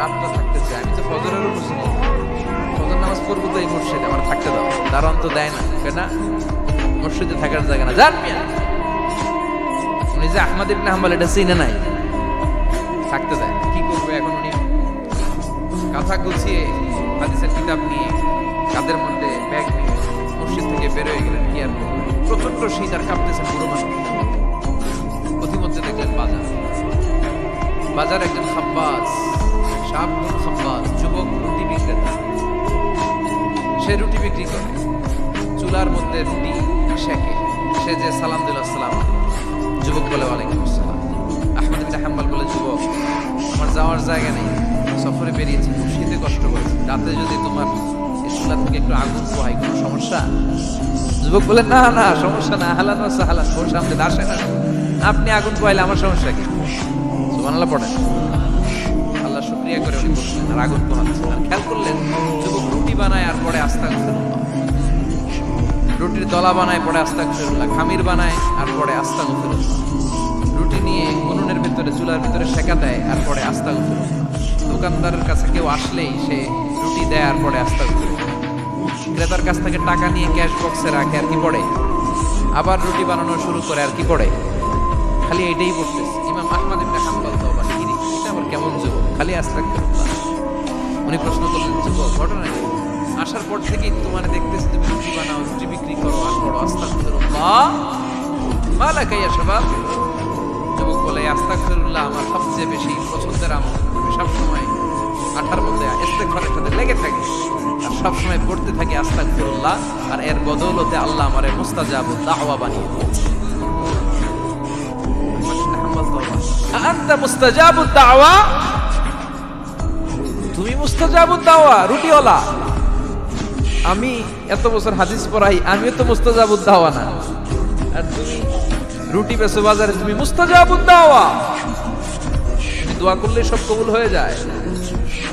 রাতটা থাকতে চাই আমি তো ফজরেরও মসজিদে ফজর নামাজ পড়ব তো এই মসজিদে, আমার থাকতে দাও। দারোয়ান তো দেয় না কেন মসজিদে থাকার জায়গা না। যান মিয়া। উনি যে আহমদ ইবনে হাম্বল, এটা চিনে নাই। থাকতে দেয় কি করবে এখন উনি? কাঁথা গুছিয়ে হাদিসের কিতাব নিয়ে, কাদের মধ্যে ব্যাগ নিয়ে মসজিদ থেকে বের হয়ে গেলেন, কি আর? প্রচণ্ড শীত আর কাঁপতেছেন বুড়ো মানুষ। প্রতিমধ্যে দেখলেন বাজার। বাজার একজন খাব্বাস সাবগুন খাব্বাস যুবক রুটি বিক্রেতা। সে রুটি বিক্রি করে, চুলার মধ্যে রুটি শেখে। সে যে সালাম দিল সালাম যুবক বলে, ওয়ালাইকুম আসসালাম। আহমদ ইবনে বলে, যুবক, আমার যাওয়ার জায়গা নেই। সফরে বেরিয়েছি খুব শীতে কষ্ট করেছি। রাতে যদি তোমার চুলা থেকে একটু আগুন পোহাই কোনো সমস্যা? যুবক বলে, না না, সমস্যা না। হালান সাহালান ওর সামনে আসে না। আপনি আগুন পোহাইলে আমার সমস্যা কি? সুবহানাল্লাহ, পড়েন। আল্লাহ করে উনি আর আগুন পোহাচ্ছেন আর খেয়াল করলেন? যুবক রুটি বানায় আর পরে রুটির দলা বানায়, পরে খামির বানায় আর পরে রুটি নিয়ে উনুনের ভিতরে, চুলার ভিতরে সেকা দেয় আর পরে দোকানদারের কাছে কেউ আসলেই সে রুটি দেয় আর পরে আস্তা ক্রেতার কাছ থেকে টাকা নিয়ে ক্যাশ বক্সে রাখে আর কি পড়ে? আবার রুটি বানানো শুরু করে আর কি পড়ে? খালি এটাই পড়তেছে। ইমাম আহমদ ইবনে হাম্বল তো কেমন যুবক? খালি আস্তাগফিরুল্লাহ উনি প্রশ্ন করলেন, যুবক, ঘটনা কি? আসার পর থেকেই তোমার দেখতেছি, তুমি রুটি বানাও, রুটি বিক্রি করো, আর পড়ো আস্তাগফিরুল্লাহ মালাকা ইয়া শাবাব যুবক বলে আস্তাগফিরুল্লাহ আমার সবচেয়ে বেশি পছন্দের আমল। আমি সবসময় আঠার মধ্যে ইস্তেগফারের সাথে লেগে থাকি, আর সবসময় পড়তে থাকি আস্তাগফিরুল্লাহ আর এর বদৌলতে আল্লাহ আমার মুস্তাজাবুদ দাওয়া বানিয়ে দিয়েছে। তুমি রুটিওয়ালা। আমি এত বছর হাদিস পড়াই, আমিও তো মুস্তাজাবুদ দাওয়া না। আর তুমি রুটি বেসো বাজারে, তুমি মুস্তাজাবুদ দাওয়া। তুমি দোয়া করলে সব কবুল হয়ে যায়।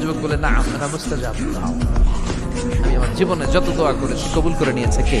যুবক বলে, না, আমরা মুস্তাজাবুদ দাওয়া। আমি আমার জীবনে যত দোয়া করেছি, কবুল করে নিয়েছে কে?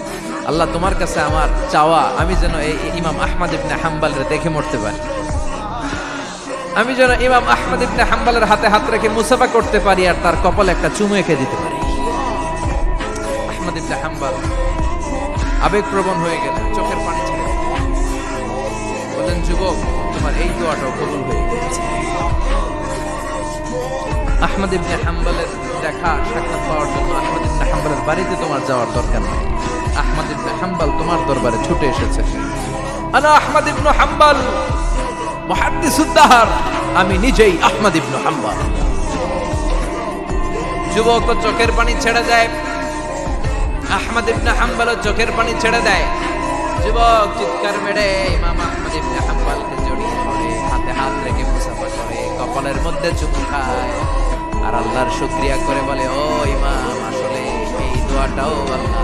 আল্লাহ তোমার কাছে আমার চাওয়া, আমি যেন এই ইমাম আহমদ ইবনে হাম্বালরে দেখে মরতে পারি। আমি যেন ইমাম আহমদ ইবনে হাম্বালের হাতে হাত রেখে মুসাফা করতে পারি আর তার কপালে একটা চুমু এঁকে দিতে পারি। আহমদ ইবনে হাম্বাল আবেগপ্রবণ হয়ে চোখের পানি ছেড়ে। বললেন, যুবক, তোমার এই দোয়াটাও কবুল হয়ে গেছে আহমদ ইবনে হাম্বালের দেখা সাক্ষাৎ পাওয়ার জন্য আহমদ ইবনে হাম্বালের বাড়িতে তোমার যাওয়ার দরকার নেই। আহমদ হাম্বাল তোমার দরবারে ছুটে এসেছে। আনা আহমদ ইবনে হাম্বাল আমি নিজেই আহমদ ইবনে হাম্বাল। যুবক চোখের পানি ছেড়ে যায় আহমদ ইবনে হাম্বাল চোখের পানি ছেড়ে দেয়। যুবক চিৎকার মেরে ইমাম আহমদ ইবনে হাম্বালকে জড়িয়ে ধরে, হাতে হাত রেখে মুসাফা করে, কপালের মধ্যে চুমু খায়। আর আল্লাহর শুকরিয়া করে বলে, ও ইমাম, আসলে এই দোয়াটাও আল্লাহ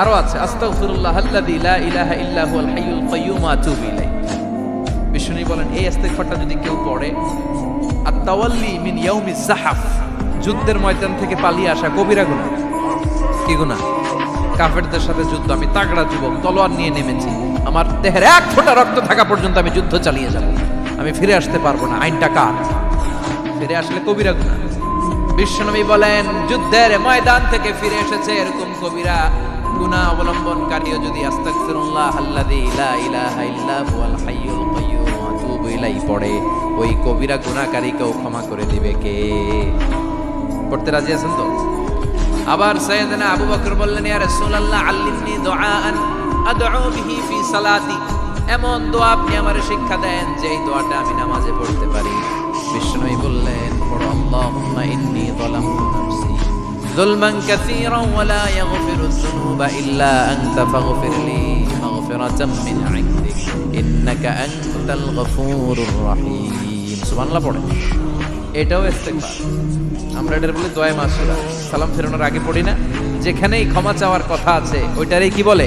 আরও আছে বিষ্ণু বলেন, এই ইস্তেগফারটা যদি কেউ পড়ে আর তাওয়াল্লি মিন ইয়াউমি যুদ্ধের ময়দান থেকে পালিয়ে আসা কবিরা গুনাহ। কি গুনাহ? কাফেরদের সাথে যুদ্ধ, আমি তাগড়া যুবক, তলোয়ার নিয়ে নেমেছি। আমার দেহের এক ফোঁটা রক্ত থাকা পর্যন্ত আমি যুদ্ধ চালিয়ে যাব। আমি ফিরে আসতে পারব না, আইনটা কার? ফিরে আসলে কবিরা গুনাহ। বিশ্বনবী বলেন, যুদ্ধের ময়দান থেকে ফিরে এসেছে এরকম কবিরা, গুনাহ অবলম্বনকারীও যদি আস্তাগফিরুল্লাহ আল্লাযী লা ইলাহা ইল্লা হুয়াল হাইয়ুল কাইয়্যুম আতুবু ইলাইহি পড়ে, ওই কবিরা গুনাহকারীকেও ক্ষমা করে দিবে কে? পড়তে রাজি আছেন তো? আবার সাইয়েদনা আবু বকর বললেন, ইয়া রাসূলুল্লাহ, আল্লিমনি দুআআন আদউ বিহি ফি সালাতি। এমন দোয়া আপনি আমারে শিক্ষা দেন যে এই দোয়াটা আমি নামাজে পড়তে পারি। বিষ্ণুই বললেন فاغفر اللهم إني ظلمت نفسي ظلما كثيرا ولا يغفر الذنوب إلا أنت ইল্লা لي مغفرة من عندك إنك أنت الغفور الرحيم سبحان الله পড়ে এটাও ইস্তেগফার আমরা এটার বলি দয়া মাসুরা সালাম ফেরানোর আগে পড়ি না যেখানেই ক্ষমা চাওয়ার কথা আছে ওইটারই কি বলে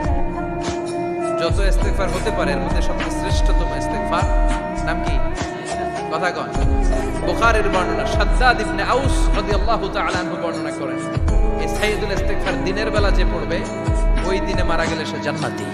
যত ইস্তেকফার হতে পারে, এর মধ্যে সবচেয়ে শ্রেষ্ঠতম ইস্তেকফার নাম কি? কথা কন বোখারের বর্ণনা, সাদ্দাদ ইবনে আউস রাদিয়াল্লাহু তাআলা আনহু বর্ণনা করেন, এই সাইয়েদুল ইস্তেকফার দিনের বেলা যে পড়বে, ওই দিনে মারা গেলে সে জান্নাতি।